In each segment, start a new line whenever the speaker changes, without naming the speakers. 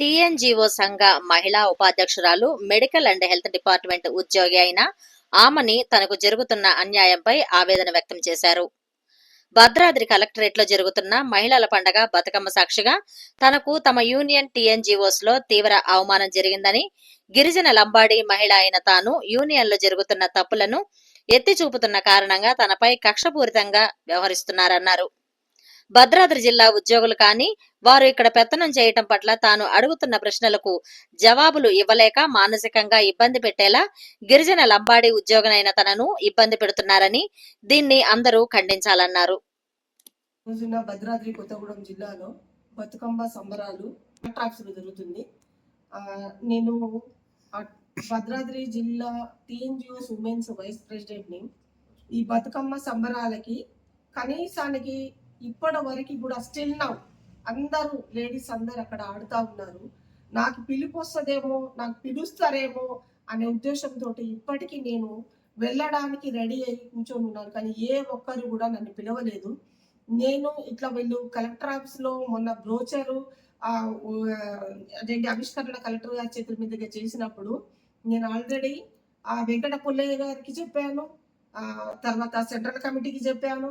TNGO సంఘ మహిళా ఉపాధ్యక్షురాలు మెడికల్ అండ్ హెల్త్ డిపార్ట్మెంట్ ఉద్యోగి అయిన ఆమని తనకు జరుగుతున్న అన్యాయంపై ఆవేదన వ్యక్తం చేశారు. భద్రాద్రి కలెక్టరేట్లో జరుగుతున్న మహిళల పండగ బతుకమ్మ సాక్షిగా తనకు తమ యూనియన్ టీఎన్జీఓస్లో తీవ్ర అవమానం జరిగిందని గిరిజన లంబాడి మహిళ అయిన తాను యూనియన్లో జరుగుతున్న తప్పులను ఎత్తి చూపుతున్న కారణంగా తనపై కక్షపూరితంగా వ్యవహరిస్తున్నారన్నారు. భద్రాద్రి జిల్లా ఉద్యోగులు కానీ వారు ఇక్కడ పెత్తనం చేయటం పట్ల తాను అడుగుతున్న ప్రశ్నలకు జవాబులు ఇవ్వలేక మానసికంగా ఇబ్బంది పెట్టేలా గిరిజన లంబాడీ ఉద్యోగనైన తనను ఇబ్బంది పెడుతున్నారని దీన్ని అందరూ ఖండించాలన్నారు.
రోజున భద్రాద్రి కొత్తగూడెం జిల్లాలో బతుకమ్మ సంబరాలు ట్రాక్స్లో జరుగుతుంది. నేను భద్రాద్రి జిల్లా టీఎన్జిఓస్ ఉమెన్స్ వైస్ ప్రెసిడెంట్ని ఈ బతుకమ్మ సంబరాలకి కనీసానికి ఇప్పటి వరకు కూడా స్టిల్ నౌ అందరూ లేడీస్ అందరు అక్కడ ఆడుతూ ఉన్నారు. నాకు పిలుపు వస్తుందేమో నాకు పిలుస్తారేమో అనే ఉద్దేశంతో ఇప్పటికీ నేను వెళ్ళడానికి రెడీ అయ్యి కూర్చొని ఉన్నాను. కానీ ఏ ఒక్కరు కూడా నన్ను పిలవలేదు. నేను ఇట్లా వీళ్ళు కలెక్టర్ ఆఫీస్లో మొన్న బ్రోచరు అదేంటి ఆవిష్కరణ కలెక్టర్ గారి చేతుల మీదుగా చేసినప్పుడు నేను ఆల్రెడీ ఆ వెంకట పుల్లయ్య గారికి చెప్పాను. తర్వాత సెంట్రల్ కమిటీకి చెప్పాను.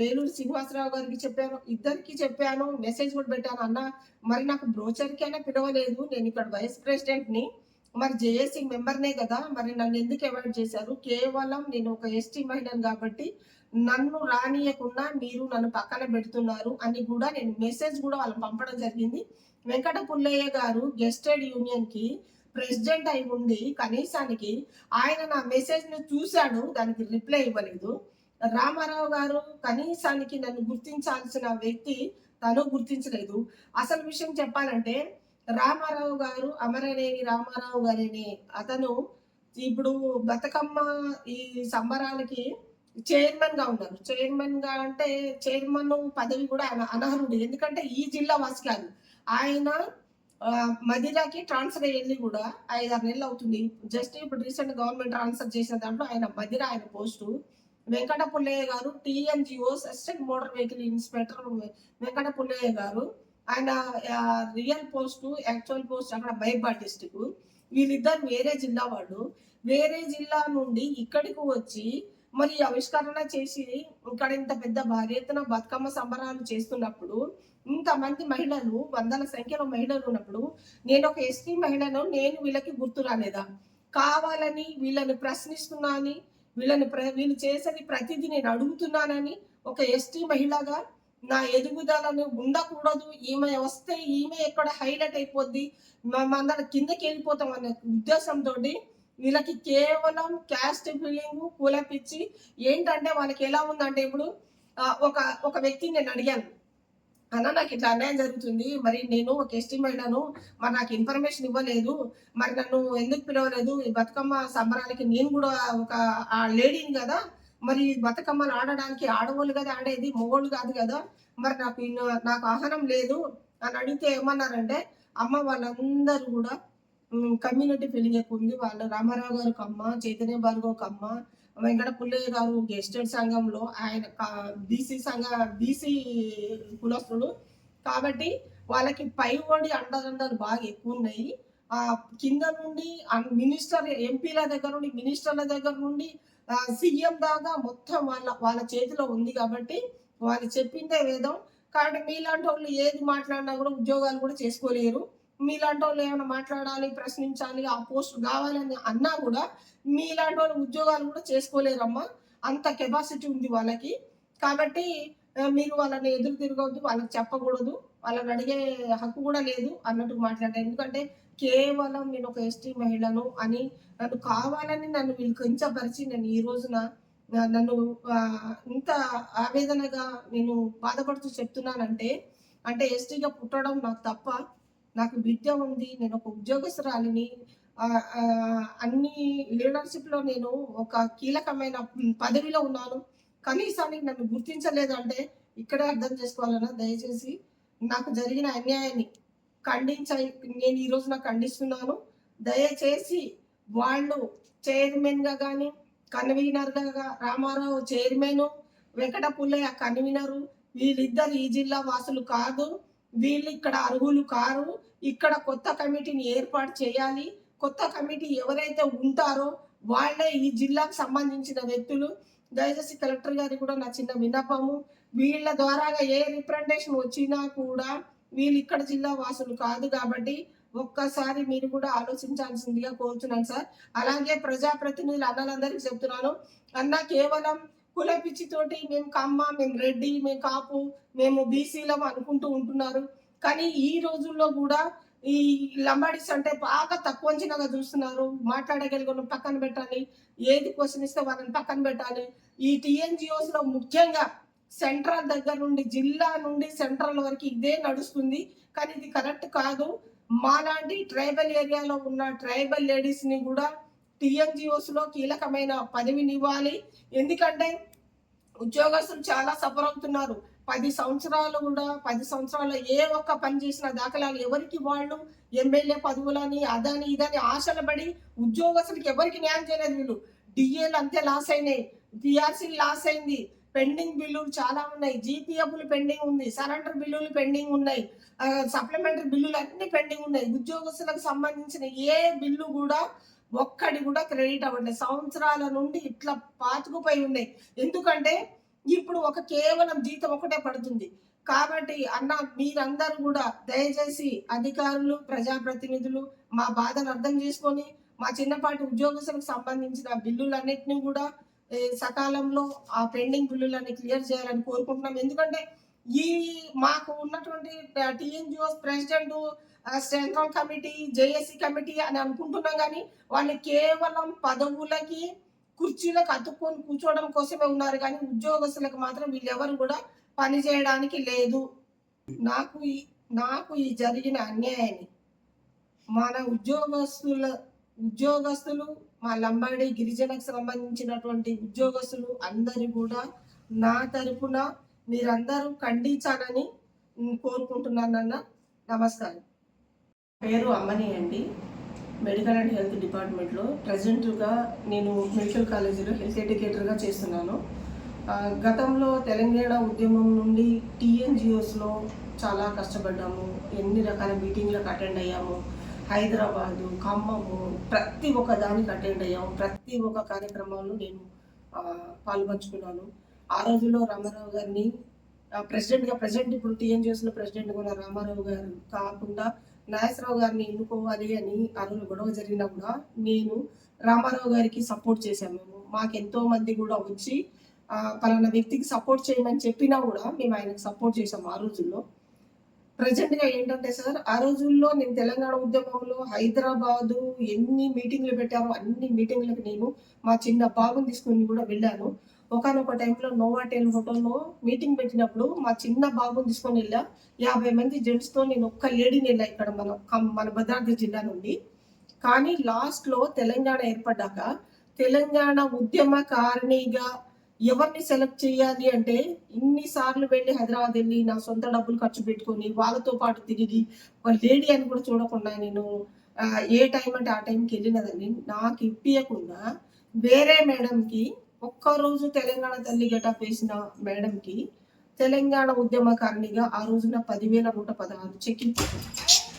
వేలూరు శ్రీనివాసరావు గారికి చెప్పాను ఇద్దరికి చెప్పాను మెసేజ్ కూడా పెట్టాను. అన్న మరి నాకు బ్రోచర్కి అయినా పిలవలేదు నేను ఇక్కడ వైస్ ప్రెసిడెంట్ని మరి జేఏసీ మెంబర్నే కదా మరి నన్ను ఎందుకు అవాయిడ్ చేశారు? కేవలం నేను ఒక ఎస్టీ మహిళను కాబట్టి నన్ను రానియకుండా మీరు నన్ను పక్కన పెడుతున్నారు అని కూడా నేను మెసేజ్ కూడా వాళ్ళకి పంపడం జరిగింది. వెంకట పుల్లయ్య గారు గెస్టెడ్ యూనియన్కి ప్రెసిడెంట్ అయి ఉండి కనీసానికి ఆయన నా మెసేజ్ను చూశాడు దానికి రిప్లై ఇవ్వలేదు. రామారావు గారు కనీసానికి నన్ను గుర్తించాల్సిన వ్యక్తి తను గుర్తించలేదు. అసలు విషయం చెప్పాలంటే రామారావు గారు అమరనేని రామారావు గారిని అతను ఇప్పుడు బతుకమ్మ ఈ సంబరాలకి చైర్మన్గా ఉన్నారు. చైర్మన్గా అంటే చైర్మన్ పదవి కూడా ఆయన అనర్హుడు. ఎందుకంటే ఈ జిల్లా వాసి కాదు. ఆయన మదిరాకి ట్రాన్స్ఫర్ అయ్యింది కూడా ఐదారు నెలలు అవుతుంది. జస్ట్ ఇప్పుడు రీసెంట్ గవర్నమెంట్ ట్రాన్స్ఫర్ చేసిన దాంట్లో ఆయన మదిరా ఆయన పోస్టు వెంకట పుల్లయ్య గారు TNGO assistant motor vehicle inspector Venkata Pullaiah గారు ఆయన రియల్ పోస్ట్ యాక్చువల్ పోస్ట్ అక్కడ మైబాడ్ డిస్టిక్. వీళ్ళిద్దరు వేరే జిల్లా వాళ్ళు. వేరే జిల్లా నుండి ఇక్కడికి వచ్చి మరి ఆవిష్కరణ చేసి ఇక్కడ ఇంత పెద్ద భారీ ఎత్తున బతుకమ్మ సంబరాలు చేస్తున్నప్పుడు ఇంతమంది మహిళలు వందల సంఖ్యలో మహిళలు ఉన్నప్పుడు నేను ఒక ఎస్టీ మహిళను నేను వీళ్ళకి గుర్తు రాలేదా? కావాలని వీళ్ళని ప్రశ్నిస్తున్నానని వీళ్ళని ప్ర- వీళ్ళు చేసేది ప్రతిదీ నేను అడుగుతున్నానని ఒక ఎస్టీ మహిళగా నా ఎదుగుదలను ఉండకూడదు. ఈమె వస్తే ఈమె ఎక్కడ హైలైట్ అయిపోద్ది. మనందరం కిందకి వెళ్ళిపోతాం అనే ఉద్దేశంతో వీళ్ళకి కేవలం క్యాస్ట్ ఫీలింగ్ కూలపిచ్చి ఏంటంటే వాళ్ళకి ఎలా ఉందంటే ఇప్పుడు ఒక ఒక వ్యక్తిని నేను అడిగాను. అన్న నాకు ఇట్లా అన్యాయం జరుగుతుంది. మరి నేను ఒక ఎస్టీ మహిళను మరి నాకు ఇన్ఫర్మేషన్ ఇవ్వలేదు. మరి నన్ను ఎందుకు పిలవలేదు? ఈ బతుకమ్మ సంబరానికి నేను కూడా ఒక ఆ లేడీని కదా. మరి ఈ బతుకమ్మలు ఆడడానికి ఆడవాళ్ళు కదా ఆడేది మొగోళ్ళు కాదు కదా. మరి నాకు నాకు ఆహారం లేదు. అని అడిగితే ఏమన్నారంటే అమ్మ వాళ్ళందరూ కూడా కమ్యూనిటీ ఫీలింగ్ ఎక్కువ ఉంది. వాళ్ళు రామారావు గారికి అమ్మ చైతన్య భార్గవ్కి అమ్మ వెంకట పుల్లయ్య గారు గెస్టెడ్ సంఘంలో ఆయన బీసీ సంఘ బీసీ కులస్తుడు కాబట్టి వాళ్ళకి పై ఓడి అండదండలు బాగా ఎక్కువ ఉన్నాయి. ఆ కింద నుండి మినిస్టర్ ఎంపీల దగ్గర నుండి మినిస్టర్ల దగ్గర నుండి సీఎం దాకా మొత్తం వాళ్ళ వాళ్ళ చేతిలో ఉంది కాబట్టి వాళ్ళు చెప్పిందే వేదం కాబట్టి మీలాంటి వాళ్ళు ఏది మాట్లాడినా కూడా ఉద్యోగాలు కూడా చేసుకోలేరు. మీలాంటి వాళ్ళు ఏమైనా మాట్లాడాలి ప్రశ్నించాలి ఆ పోస్ట్ కావాలని అన్నా కూడా మీలాంటి వాళ్ళు ఉద్యోగాలు కూడా చేసుకోలేరమ్మా. అంత కెపాసిటీ ఉంది వాళ్ళకి. కాబట్టి మీరు వాళ్ళని ఎదురు తిరగవద్దు వాళ్ళకి చెప్పకూడదు. వాళ్ళని అడిగే హక్కు కూడా లేదు అన్నట్టు మాట్లాడారు ఎందుకంటే కేవలం నేను ఒక ఎస్టీ మహిళను అని నన్ను కావాలని నన్ను వీళ్ళు కించపరిచి నేను ఈ రోజున నన్ను ఇంత ఆవేదనగా నేను బాధపడుతూ చెప్తున్నానంటే అంటే ఎస్టీగా పుట్టడం నాకు తప్ప నాకు విద్య ఉంది నేను ఒక ఉద్యోగస్తురాలిని అన్ని లీడర్షిప్లో నేను ఒక కీలకమైన పదవిలో ఉన్నాను. కనీసానికి నన్ను గుర్తించలేదు అంటే ఇక్కడే అర్థం చేసుకోవాలన్నా దయచేసి నాకు జరిగిన అన్యాయాన్ని ఖండించ నేను ఈరోజు నాకు ఖండిస్తున్నాను. దయచేసి వాళ్ళు చైర్మన్గా కానీ కన్వీనర్గా రామారావు చైర్మన్ వెంకట పుల్లయ్య కన్వీనరు వీళ్ళిద్దరు ఈ జిల్లా వాసులు కాదు. వీళ్ళు ఇక్కడ అర్హులు కారు. ఇక్కడ కొత్త కమిటీని ఏర్పాటు చేయాలి. కొత్త కమిటీ ఎవరైతే ఉంటారో వాళ్ళే ఈ జిల్లాకు సంబంధించిన వ్యక్తులు. దయచేసి కలెక్టర్ గారికి కూడా నా చిన్న విన్నపము. వీళ్ళ ద్వారాగా ఏ రిప్రజెంటేషన్ వచ్చినా కూడా వీళ్ళు ఇక్కడ జిల్లా వాసులు కాదు కాబట్టి ఒక్కసారి మీరు కూడా ఆలోచించాల్సిందిగా కోరుతున్నాను సార్. అలాగే ప్రజాప్రతినిధులు అన్నలందరికీ చెప్తున్నాను. అన్న కేవలం కుల పిచ్చితోటి మేము కమ్మ మేము రెడ్డి మేము కాపు మేము బీసీలం అనుకుంటూ ఉంటున్నారు. కానీ ఈ రోజుల్లో కూడా ఈ లంబాడీస్ అంటే బాగా తక్కువ అంచనాగా చూస్తున్నారు. మాట్లాడగలిగిన పక్కన పెట్టాలి. ఏది క్వశ్చన్ ఇస్తే వాళ్ళని పక్కన పెట్టాలి. ఈ టీఎన్జిఓస్లో ముఖ్యంగా సెంట్రల్ దగ్గర నుండి జిల్లా నుండి సెంట్రల్ వరకు ఇదే నడుస్తుంది. కానీ ఇది కరెక్ట్ కాదు. మాలాంటి ట్రైబల్ ఏరియాలో ఉన్న ట్రైబల్ లేడీస్ని కూడా టిఎన్జిఓస్లో కీలకమైన పదవిని ఇవ్వాలి ఎందుకంటే ఉద్యోగస్తులు చాలా సఫర్ అవుతున్నారు. పది సంవత్సరాలు కూడా పది సంవత్సరాలు ఏ ఒక్క పని చేసిన దాఖలాలు ఎవరికి వాళ్ళు? ఎమ్మెల్యే పదవులని అదని ఇదని ఆశలు పడి ఉద్యోగస్తులకి ఎవరికి న్యాయం చేయలేదు వీళ్ళు? డిఏలు అంతే లాస్ అయినాయి. పిఆర్సీ లాస్ అయింది. పెండింగ్ బిల్లులు చాలా ఉన్నాయి. జీపీఎఫ్లు పెండింగ్ ఉంది. సరెండర్ బిల్లులు పెండింగ్ ఉన్నాయి. సప్లిమెంటరీ బిల్లులు అన్ని పెండింగ్ ఉన్నాయి. ఉద్యోగస్తులకు సంబంధించిన ఏ బిల్లు కూడా ఒక్కడి కూడా క్రెడిట్ అవ్వండి సంవత్సరాల నుండి ఇట్లా పాతుకుపోయి ఉన్నాయి. ఎందుకంటే ఇప్పుడు ఒక కేవలం జీతం ఒకటే పడుతుంది. కాబట్టి అన్న మీరందరూ కూడా దయచేసి అధికారులు ప్రజాప్రతినిధులు మా బాధను అర్థం చేసుకొని మా చిన్నపాటి ఉద్యోగస్తులకు సంబంధించిన బిల్లులన్నింటినీ కూడా సకాలంలో ఆ పెండింగ్ బిల్లులన్నీ క్లియర్ చేయాలని కోరుకుంటున్నాం. ఎందుకంటే ఈ మాకు ఉన్నటువంటి TNGOs president central committee JAC committee అని అనుకుంటున్నాం కానీ వాళ్ళు కేవలం పదవులకి కుర్చీలకు అతుక్కొని కూర్చోవడం కోసమే ఉన్నారు కానీ ఉద్యోగస్తులకు మాత్రం వీళ్ళెవరు కూడా పని చేయడానికి లేదు. నాకు ఈ నాకు ఈ జరిగిన అన్యాయాన్ని మన ఉద్యోగస్తుల ఉద్యోగస్తులు మా లంబాడి గిరిజనకు సంబంధించినటువంటి ఉద్యోగస్తులు అందరు కూడా నా తరపున మీరందరూ ఖండించాలని కోరుకుంటున్నానన్న నమస్కారం. పేరు అమ్మని అండి. మెడికల్ అండ్ హెల్త్ డిపార్ట్మెంట్లో ప్రజెంట్గా నేను మెడికల్ కాలేజీలో హెల్త్ ఎడ్యుకేటర్గా చేస్తున్నాను. గతంలో తెలంగాణ ఉద్యమం నుండి టీఎన్జిఓస్లో చాలా కష్టపడ్డాము. ఎన్ని రకాల మీటింగ్లకు అటెండ్ అయ్యాము. హైదరాబాదు ఖమ్మము ప్రతి ఒక్క దానికి అటెండ్ అయ్యాము. ప్రతి ఒక్క కార్యక్రమంలో నేను పాల్పంచుకున్నాను. ఆ రోజుల్లో రామారావు గారిని ప్రెసిడెంట్గా ప్రెసిడెంట్ ఇప్పుడు టీఎన్జిఓస్లో ప్రెసిడెంట్ కూడా రామారావు గారు కాకుండా నాగేశ్వరరావు గారిని ఎన్నుకోవాలి అని ఆ రోజు గొడవ జరిగినా కూడా నేను రామారావు గారికి సపోర్ట్ చేశాను. మేము మాకు ఎంతో మంది కూడా వచ్చి పలానా వ్యక్తికి సపోర్ట్ చేయమని చెప్పినా కూడా మేము ఆయనకు సపోర్ట్ చేసాము ఆ రోజుల్లో. ప్రజెంట్గా ఏంటంటే సార్ ఆ రోజుల్లో నేను తెలంగాణ ఉద్యమంలో హైదరాబాదు ఎన్ని మీటింగ్లు పెట్టారో అన్ని మీటింగ్లకు నేను మా చిన్న బాబుని తీసుకుని కూడా వెళ్ళాను. ఒకనొక టైంలో నోవా టెన్ హోటల్లో మీటింగ్ పెట్టినప్పుడు మా చిన్న బాబుని తీసుకొని వెళ్ళా. యాభై మంది జెంట్స్తో నేను ఒక్క లేడీని వెళ్ళా ఇక్కడ మన మన భద్రాద్రి జిల్లా నుండి. కానీ లాస్ట్లో తెలంగాణ ఏర్పడ్డాక తెలంగాణ ఉద్యమకారిణిగా ఎవరిని సెలెక్ట్ చేయాలి అంటే ఇన్ని సార్లు వెళ్ళి హైదరాబాద్ వెళ్ళి నా సొంత డబ్బులు ఖర్చు పెట్టుకొని వాళ్ళతో పాటు తిరిగి ఒక లేడీ అని కూడా చూడకుండా నేను ఏ టైం అంటే ఆ టైంకి వెళ్ళినదని నాకు ఇప్పియకుండా వేరే మేడంకి ఒక్కరోజు తెలంగాణ తల్లి గెటప్ వేసిన మేడంకి తెలంగాణ ఉద్యమకారిణిగా ఆ రోజున పదివేల నూట పదహారు చెక్కింగ్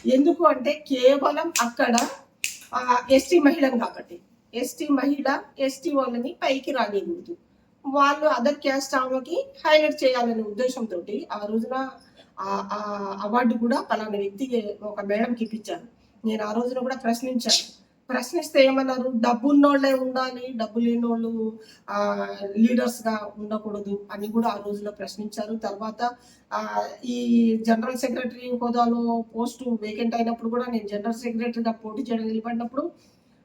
ఎందుకు అంటే కేవలం అక్కడ ఎస్టీ మహిళను కాబట్టి. ఎస్టీ మహిళ ఎస్టీ వాళ్ళని పైకి రానివ్వదు వాళ్ళు అదర్ క్యాస్ట్ ఆమెకి హైలైట్ చేయాలనే ఉద్దేశంతో ఆ రోజున ఆ- అవార్డు కూడా పలానా వ్యక్తికి ఒక మేడంకి ఇప్పించాను నేను ఆ రోజున కూడా ప్రశ్నించాను. ప్రశ్నిస్తే ఏమన్నారు? డబ్బు ఉన్నోళ్ళే ఉండాలి డబ్బు లేని వాళ్ళు లీడర్స్గా ఉండకూడదు అని కూడా ఆ రోజులో ప్రశ్నించారు. తర్వాత ఆ, ఈ జనరల్ సెక్రటరీ హోదాలో పోస్ట్ వేకెంట్ అయినప్పుడు కూడా నేను జనరల్ సెక్రటరీగా పోటీ చేయడం నిలబడినప్పుడు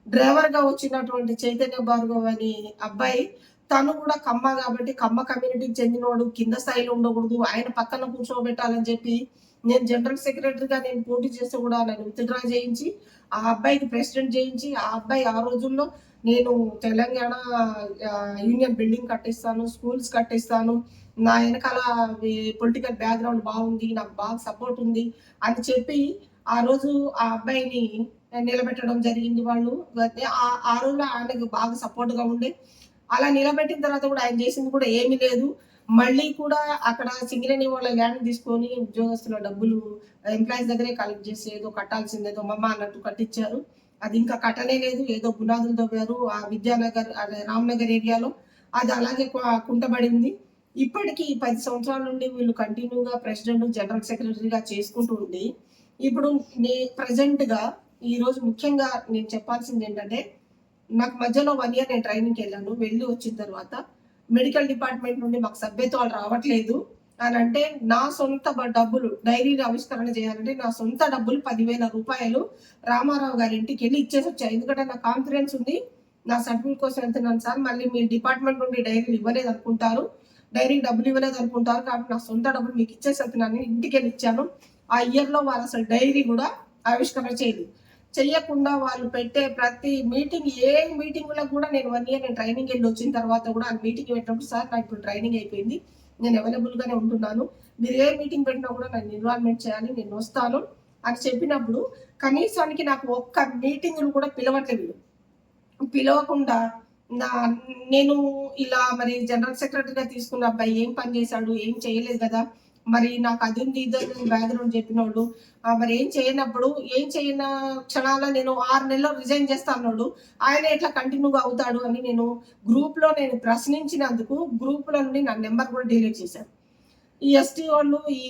డ్రైవర్గా వచ్చినటువంటి చైతన్య భార్గవ్ అని అబ్బాయి తను కూడా కమ్మ కాబట్టి కమ్మ కమ్యూనిటీకి చెందినవాడు కింద స్థాయిలో ఉండకూడదు. ఆయన పక్కన కూర్చోబెట్టాలని చెప్పి నేను జనరల్ సెక్రటరీగా నేను పోటీ చేస్తే కూడా నన్ను విత్డ్రా చేయించి ఆ అబ్బాయికి ప్రెసిడెంట్ చేయించి ఆ అబ్బాయి ఆ రోజుల్లో నేను తెలంగాణ యూనియన్ బిల్డింగ్ కట్టిస్తాను స్కూల్స్ కట్టిస్తాను. నా వెనకాల పొలిటికల్ బ్యాక్గ్రౌండ్ బాగుంది నాకు బాగా సపోర్ట్ ఉంది అని చెప్పి ఆ రోజు ఆ అబ్బాయిని నిలబెట్టడం జరిగింది వాళ్ళు. ఆ- ఆ రోజులో ఆయనకు బాగా సపోర్ట్గా ఉండే అలా నిలబెట్టిన తర్వాత కూడా ఆయన చేసింది కూడా ఏమీ లేదు. మళ్ళీ కూడా అక్కడ సింగరేణి వాళ్ళ ల్యాండ్ తీసుకొని ఉద్యోగస్తుల డబ్బులు ఎంప్లాయీస్ దగ్గరే కలెక్ట్ చేసి ఏదో కట్టాల్సిందేదో మమ్మ అన్నట్టు కట్టించారు అది ఇంకా కట్టనే లేదు. ఏదో బునాదులు తవ్వారు ఆ విద్యానగర్ అదే రామ్నగర్ ఏరియాలో. అది అలాగే కుంటబడింది. ఇప్పటికీ పది సంవత్సరాల నుండి వీళ్ళు కంటిన్యూగా ప్రెసిడెంట్ జనరల్ సెక్రటరీగా చేసుకుంటూ ఉంది ఇప్పుడు నే ప్రజెంట్గా ఈరోజు ముఖ్యంగా నేను చెప్పాల్సింది ఏంటంటే నాకు మధ్యలో వన్ ఇయర్ నేను ట్రైనింగ్కి వెళ్ళాను. వెళ్ళి వచ్చిన తర్వాత మెడికల్ డిపార్ట్మెంట్ నుండి మాకు సభ్యత్వాలు రావట్లేదు. అని అంటే నా సొంత డబ్బులు డైరీ ఆవిష్కరణ చేయాలంటే నా సొంత డబ్బులు పదివేల రూపాయలు రామారావు గారి ఇంటికి వెళ్ళి ఇచ్చేసి వచ్చాను ఎందుకంటే నా కాన్ఫిడెన్స్ ఉంది. నా సర్టిఫికేట్ కోసం వెళ్తున్నాను సార్. మళ్ళీ మీ డిపార్ట్మెంట్ నుండి డైరీలు ఇవ్వలేదు అనుకుంటారు. డైరీ డబ్బులు ఇవ్వలేదు అనుకుంటారు. కాబట్టి నా సొంత డబ్బులు మీకు ఇచ్చేసి వెళ్తున్నాను. ఇంటికి వెళ్ళి ఇచ్చాను. ఆ ఇయర్లో వాళ్ళు అసలు డైరీ కూడా ఆవిష్కరణ చేయలేదు. చెయ్యకుండా వాళ్ళు పెట్టే ప్రతి మీటింగ్ ఏ మీటింగ్లో కూడా నేను వన్ ఇయర్ నేను ట్రైనింగ్ వెళ్ళి వచ్చిన తర్వాత కూడా ఆ మీటింగ్ పెట్టినప్పుడు సార్ నాకు ఇప్పుడు ట్రైనింగ్ అయిపోయింది. నేను అవైలబుల్ గానే ఉంటున్నాను. మీరు ఏ మీటింగ్ పెట్టినా కూడా నన్ను ఇన్వాల్వ్మెంట్ చేయాలి నేను వస్తాను. అని చెప్పినప్పుడు కనీసానికి నాకు ఒక్క మీటింగ్ కూడా పిలవట్లేదు. పిలవకుండా నా నేను ఇలా మరి జనరల్ సెక్రటరీగా తీసుకున్న అబ్బాయి ఏం పని చేశాడు ఏం చేయలేదు కదా? మరి నాకు అది ఉంది ఇది ఉంది బ్యాక్గ్రౌండ్ చెప్పినోడు. మరి ఏం చేయనప్పుడు ఏం చేయన క్షణాల నేను ఆరు నెలలు రిజైన్ చేస్తా అన్నాడు. ఆయన ఎట్లా కంటిన్యూగా అవుతాడు అని నేను గ్రూప్లో నేను ప్రశ్నించినందుకు గ్రూప్లో నుండి నా నెంబర్ కూడా డిలీట్ చేశాను ఈ ఎస్టీ వాళ్ళు ఈ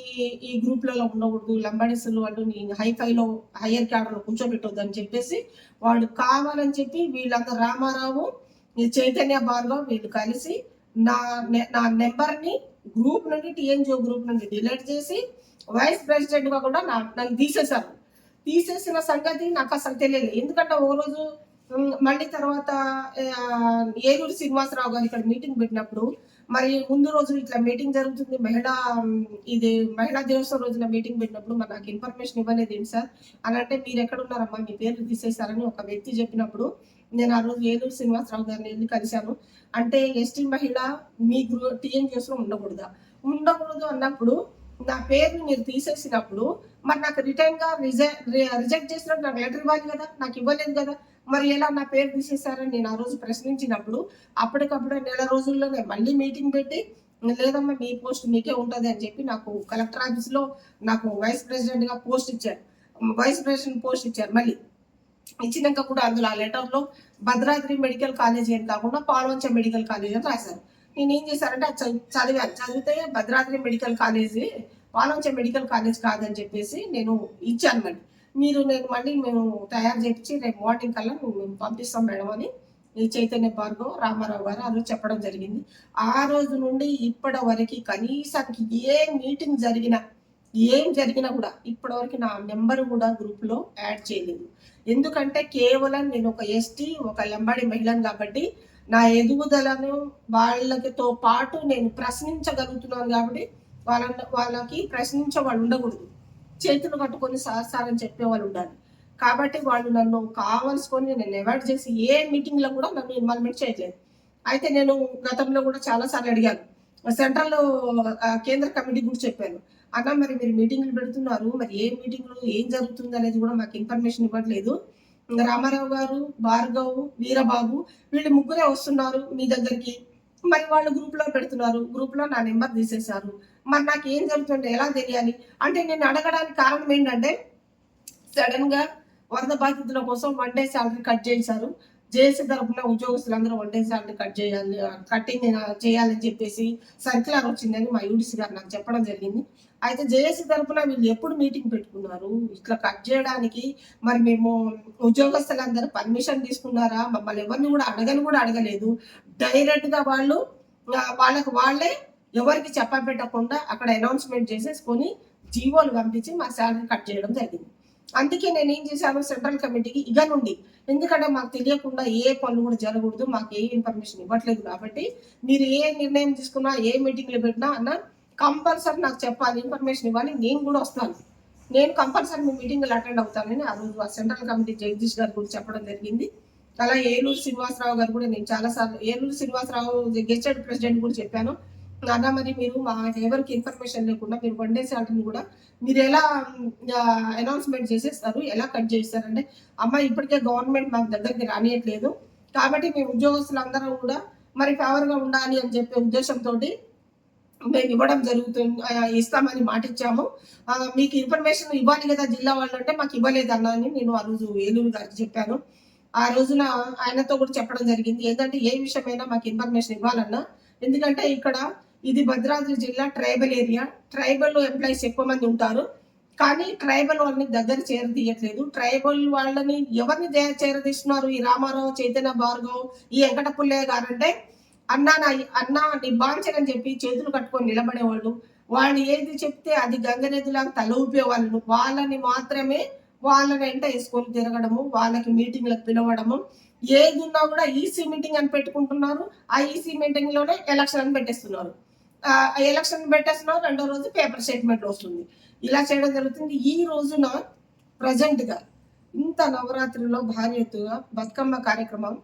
ఈ గ్రూప్లలో ఉండకూడదు లంబాడీసులు వాళ్ళు నీ హైఫైలో హయ్యర్ క్యాడర్లో కూర్చోబెట్టొద్దు అని చెప్పేసి వాడు కావాలని చెప్పి వీళ్ళందరూ రామారావు చైతన్య భార్గవ్ వీళ్ళు కలిసి నా నె- నా నెంబర్ని గ్రూప్ నుండి టీఎన్జిఓ గ్రూప్ నుండి డిలీట్ చేసి వైస్ ప్రెసిడెంట్గా కూడా నా నన్ను తీసేశారు. తీసేసిన సంగతి నాకు అసలు తెలియదు ఎందుకంటే ఓ రోజు మళ్ళీ తర్వాత ఏలూరు శ్రీనివాసరావు గారు ఇక్కడ మీటింగ్ పెట్టినప్పుడు మరి ముందు రోజు ఇట్లా మీటింగ్ జరుగుతుంది మహిళా ఇది మహిళా దినోత్సవం రోజున మీటింగ్ పెట్టినప్పుడు మరి నాకు ఇన్ఫర్మేషన్ ఇవ్వలేదు ఏంటి సార్? అని అంటే మీరు ఎక్కడ ఉన్నారమ్మా? మీ పేర్లు తీసేశారని ఒక వ్యక్తి చెప్పినప్పుడు నేను ఆ రోజు ఏలూరు శ్రీనివాసరావు గారిని వెళ్ళి కలిశాను? అంటే ఎస్టీ మహిళ మీ గ్రూ టీఎంజీఎస్లో లో ఉండకూడదా? ఉండకూడదు అన్నప్పుడు నా పేరుని మీరు తీసేసినప్పుడు మరి నాకు రిటర్న్గా గా రిజెక్ట్ చేసినప్పుడు నాకు లెటర్ ఇవ్వాలి కదా? నాకు ఇవ్వలేదు కదా? మరి ఎలా నా పేరు తీసేశారని నేను ఆ రోజు ప్రశ్నించినప్పుడు అప్పటికప్పుడు నెల రోజుల్లోనే మళ్ళీ మీటింగ్ పెట్టి లేదమ్మా మీ పోస్ట్ మీకే ఉంటుంది అని చెప్పి నాకు కలెక్టర్ ఆఫీస్లో నాకు వైస్ ప్రెసిడెంట్గా పోస్ట్ ఇచ్చారు. వైస్ ప్రెసిడెంట్ పోస్ట్ ఇచ్చారు మళ్ళీ. ఇచ్చినాక కూడా అందులో ఆ లెటర్లో భద్రాద్రి మెడికల్ కాలేజ్ అని కాకుండా పాల్వంచ మెడికల్ కాలేజ్ అని రాశారు. నేను ఏం చేశానంటే చదివా చదివాను చదివితే Bhadradri medical college Palvancha medical college కాదని చెప్పేసి నేను ఇచ్చాను మళ్ళీ మీరు నేను మళ్ళీ మేము తయారు చేయించి రేపు మార్నింగ్ కల్లా మేము పంపిస్తాం మేడం అని ఈ చైతన్య భార్గవ్ రామారావు గారు ఆ రోజు చెప్పడం జరిగింది. ఆ రోజు నుండి ఇప్పటి వరకు కనీసానికి ఏ మీటింగ్ జరిగినా ఏం జరిగినా కూడా ఇప్పటివరకు నా నెంబర్ కూడా గ్రూప్లో యాడ్ చేయలేదు. ఎందుకంటే కేవలం నేను ఒక ఎస్టీ ఒక ఎంబడి మహిళను కాబట్టి నా ఎదుగుదలను వాళ్ళతో పాటు నేను ప్రశ్నించగలుగుతున్నాను కాబట్టి వాళ్ళ వాళ్ళకి ప్రశ్నించే వాళ్ళు ఉండకూడదు. చేతులు కట్టుకొని సార్ సార్ అని చెప్పే వాళ్ళు ఉండాలి. కాబట్టి వాళ్ళు నన్ను కావలసుకొని నేను అవాయిడ్ చేసి ఏ మీటింగ్లో కూడా నన్ను ఇన్వాల్వ్మెంట్ చేయట్లేదు. అయితే నేను గతంలో కూడా చాలా సార్లు అడిగాను. సెంట్రల్ కేంద్ర కమిటీ కూడా చెప్పాను. అన్న మరి మీరు మీటింగ్లు పెడుతున్నారు. మరి ఏ మీటింగ్లు ఏం జరుగుతుంది అనేది కూడా మాకు ఇన్ఫర్మేషన్ ఇవ్వట్లేదు. రామారావు గారు భార్గవ్ వీరబాబు వీళ్ళు ముగ్గురే వస్తున్నారు మీ దగ్గరికి. మరి వాళ్ళు గ్రూప్లో పెడుతున్నారు. గ్రూప్లో నా నెంబర్ తీసేశారు. మరి నాకు ఏం జరుగుతుందో ఎలా తెలియాలి? అంటే నేను అడగడానికి కారణం ఏంటంటే సడన్గా వరద బాధితుల కోసం వన్ డే శాలరీ కట్ చేశారు. జేఏసీ తరఫున ఉద్యోగస్తులందరూ వన్ శాలరీ కట్ చేయాలి కట్టింగ్ చేయాలని చెప్పేసి సర్క్యులర్ వచ్చిందని మా యూడిసి గారు నాకు చెప్పడం జరిగింది. అయితే జేఏసీ తరఫున వీళ్ళు ఎప్పుడు మీటింగ్ పెట్టుకున్నారు? ఇట్లా కట్ చేయడానికి మరి మేము ఉద్యోగస్తులందరూ పర్మిషన్ తీసుకున్నారా? మమ్మల్ని ఎవరిని కూడా అడగని కూడా అడగలేదు. డైరెక్ట్గా వాళ్ళు వాళ్ళకు వాళ్ళకి వాళ్ళే ఎవరికి చెప్పబెట్టకుండా అక్కడ అనౌన్స్మెంట్ చేసేసుకొని జీవోలు పంపించి మా శాలరీ కట్ చేయడం జరిగింది. అందుకే నేను ఏం చేశాను సెంట్రల్ కమిటీకి ఇక నుండి ఎందుకంటే మాకు తెలియకుండా ఏ పనులు కూడా జరగకూడదు మాకు ఏ ఇన్ఫర్మేషన్ ఇవ్వట్లేదు కాబట్టి మీరు ఏ నిర్ణయం తీసుకున్నా ఏ మీటింగ్లు పెట్టినా అన్న కంపల్సరీ నాకు చెప్పాలి ఇన్ఫర్మేషన్ ఇవ్వాలి నేను కూడా వస్తాను. నేను కంపల్సరీ మీ మీటింగ్లు అటెండ్ అవుతానని ఆ రోజు ఆ సెంట్రల్ కమిటీ జగదీష్ గారు కూడా చెప్పడం జరిగింది. అలా ఏలూరు శ్రీనివాసరావు గారు కూడా నేను చాలా సార్లు ఏలూరు శ్రీనివాసరావు గెస్టెడ్ ప్రెసిడెంట్ కూడా చెప్పాను. నాన్న మరి మీరు మా ఎవరికి ఇన్ఫర్మేషన్ లేకుండా మీరు వన్ డే శాలరీని కూడా మీరు ఎలా అనౌన్స్మెంట్ చేసేస్తారు? ఎలా కట్ చేస్తారంటే అమ్మ ఇప్పటికే గవర్నమెంట్ మాకు దగ్గరికి రానియట్లేదు. కాబట్టి మేము ఉద్యోగస్తులందరూ కూడా మరి ఫేవర్గా ఉండాలి అని చెప్పే ఉద్దేశంతో మేము ఇవ్వడం జరుగుతుంది ఇస్తామని మాట ఇచ్చాము మీకు ఇన్ఫర్మేషన్ ఇవ్వాలి కదా జిల్లా వాళ్ళు అంటే మాకు ఇవ్వలేదు అన్నాని నేను ఆ రోజు ఏలూరు గారికి చెప్పాను. ఆ రోజున ఆయనతో కూడా చెప్పడం జరిగింది. ఏంటంటే ఏ విషయమైనా మాకు ఇన్ఫర్మేషన్ ఇవ్వాలన్నా ఎందుకంటే ఇక్కడ ఇది భద్రాద్రి జిల్లా ట్రైబల్ ఏరియా. ట్రైబల్ ఎంప్లాయీస్ ఎక్కువ మంది ఉంటారు. కానీ ట్రైబల్ వాళ్ళని దగ్గర చేరదీయట్లేదు. ట్రైబల్ వాళ్ళని ఎవరిని చేరదీస్తున్నారు? ఈ రామారావు చైతన్య భార్గవ్ ఈ వెంకట పుల్లయ్య గారు అంటే అన్నా నా అన్నా నీ చెప్పి చేతులు కట్టుకొని నిలబడేవాళ్ళు. వాళ్ళు ఏది చెప్తే అది గంగనదిలాగా తల ఊపేవాళ్ళు వాళ్ళని. మాత్రమే వాళ్ళని వెంట వేసుకొని తిరగడము వాళ్ళకి మీటింగ్లకు పిలవడము. ఏది ఉన్నా కూడా ఈసీ మీటింగ్ అని పెట్టుకుంటున్నారు. ఆ ఈసీ మీటింగ్లోనే ఎలక్షన్ అని పెట్టేస్తున్నారు. ఎలక్షన్ పెట్టేస్తున్నారు రెండో రోజు పేపర్ స్టేట్మెంట్ వస్తుంది. ఇలా చేయడం జరుగుతుంది. ఈ రోజున ప్రజెంట్గా ఇంత నవరాత్రిలో భారీ ఎత్తుగా బతుకమ్మ కార్యక్రమం